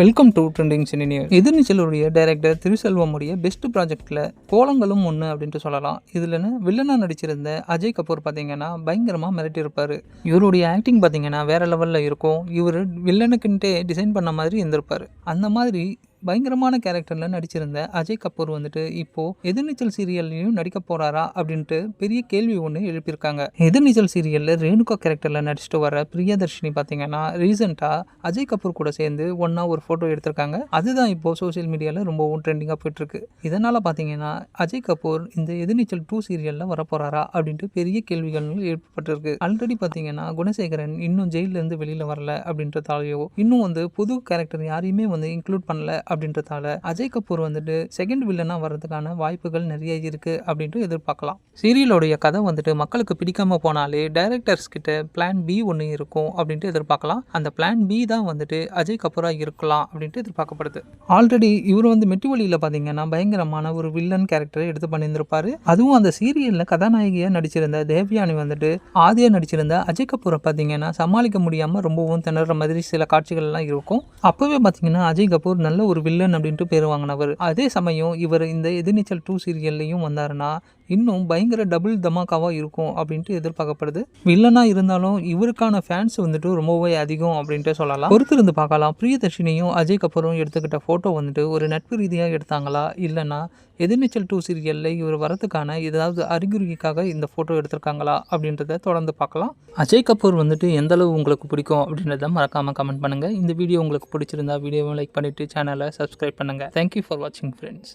Welcome to trending cine எதிர்நீச்சலுடைய director திருசெல்வமுடைய best ப்ராஜெக்ட்டில் கோலங்களும் ஒன்று அப்படின்ட்டு சொல்லலாம். இதுலன்னு வில்லனாக நடிச்சிருந்த அஜய் கபூர் பார்த்தீங்கன்னா பயங்கரமாக மிரட்டியிருப்பார். இவருடைய ஆக்டிங் பார்த்தீங்கன்னா வேற லெவலில் இருக்கும். இவர் வில்லனுக்குன்ட்டே டிசைன் பண்ண மாதிரி இருந்திருப்பார். அந்த மாதிரி பயங்கரமான கேரக்டரில் நடிச்சிருந்த அஜய் கபூர் வந்துட்டு இப்போ எதிர்நீச்சல் சீரியல்லையும் நடிக்க போறாரா அப்படின்ட்டு பெரிய கேள்வி ஒன்று எழுப்பியிருக்காங்க. எதிர்நீச்சல் சீரியலில் ரேணுகா கேரக்டரில் நடிச்சிட்டு வர பிரியதர்ஷினி பார்த்தீங்கன்னா ரீசெண்டாக அஜய் கபூர் கூட சேர்ந்து ஒன்றா ஒரு ஃபோட்டோ எடுத்திருக்காங்க. அதுதான் இப்போ சோஷியல் மீடியாவில் ரொம்பவும் ட்ரெண்டிங்காக போயிட்டுருக்கு. இதனால் பார்த்தீங்கன்னா அஜய் கபூர் இந்த எதிர்நீச்சல் டூ சீரியலில் வரப்போகிறாரா அப்படின்ட்டு பெரிய கேள்விகள் ஏற்பட்டிருக்கு ஆல்ரெடி பார்த்தீங்கன்னா குணசேகரன் இன்னும் ஜெயிலிருந்து வெளியில் வரல அப்படின்றதாலேயோ இன்னும் வந்து புது கேரக்டர் யாரையுமே வந்து இன்க்ளூட் பண்ணல அப்படின்றதால அஜய் கபூர் வந்துட்டு செகண்ட் வில்லனாக வர்றதுக்கான வாய்ப்புகள் நிறைய இருக்கு அப்படின்ட்டு எதிர்பார்க்கலாம். சீரியலோடைய கதை வந்துட்டு மக்களுக்கு பிடிக்காம போனாலே டைரக்டர்ஸ் கிட்ட பிளான் பி ஒன்று இருக்கும் அப்படின்ட்டு எதிர்பார்க்கலாம். அந்த பிளான் பி தான் வந்துட்டு அஜய் கபூராக இருக்கலாம் அப்படின்ட்டு எதிர்பார்க்கப்படுது. ஆல்ரெடி இவர் வந்து மெட்டுவழியில் பார்த்தீங்கன்னா பயங்கரமான ஒரு வில்லன் கேரக்டரை எடுத்து பண்ணியிருந்திருப்பாரு. அதுவும் அந்த சீரியலில் கதாநாயகியாக நடிச்சிருந்த தேவ்யானி வந்துட்டு ஆதியா நடிச்சிருந்த அஜய் கபூரை பார்த்தீங்கன்னா சமாளிக்க முடியாமல் ரொம்பவும் திணற மாதிரி சில காட்சிகள்லாம் இருக்கும். அப்போவே பார்த்தீங்கன்னா அஜய் கபூர் நல்ல ஒரு வில்லன் அப்படின்ட்டு பேர் வாங்கினவர். அதே சமயம் இவர் இந்த எதிர்நீச்சல் டூ சீரியல்லையும் வந்தாருன்னா இன்னும் பயங்கர டபுள் தமாக்காவாக இருக்கும் அப்படின்ட்டு எதிர்பார்க்கப்படுது. வில்லனாக இருந்தாலும் இவருக்கான ஃபேன்ஸ் வந்துட்டு ரொம்பவே அதிகம் அப்படின்ட்டு சொல்லலாம். பொறுத்திருந்து பார்க்கலாம். பிரியதர்ஷினியும் அஜய் கபூரும் எடுத்துக்கிட்ட ஃபோட்டோ வந்துட்டு ஒரு நட்பு ரீதியாக எடுத்தாங்களா இல்லைன்னா எதிர்நீச்சல் டூ சீரியலில் இவர் வரத்துக்கான ஏதாவது அறிகுறிக்காக இந்த ஃபோட்டோ எடுத்திருக்காங்களா அப்படின்றத தொடர்ந்து பார்க்கலாம். அஜய் கபூர் வந்துட்டு எந்த அளவு உங்களுக்கு பிடிக்கும் அப்படின்றத மறக்காமல் கமெண்ட் பண்ணுங்கள் இந்த வீடியோ உங்களுக்கு பிடிச்சிருந்தா வீடியோவை லைக் பண்ணிவிட்டு சேனலை சப்ஸ்கிரைப் பண்ணுங்கள் தேங்க்யூ ஃபார் வாட்சிங் ஃப்ரெண்ட்ஸ்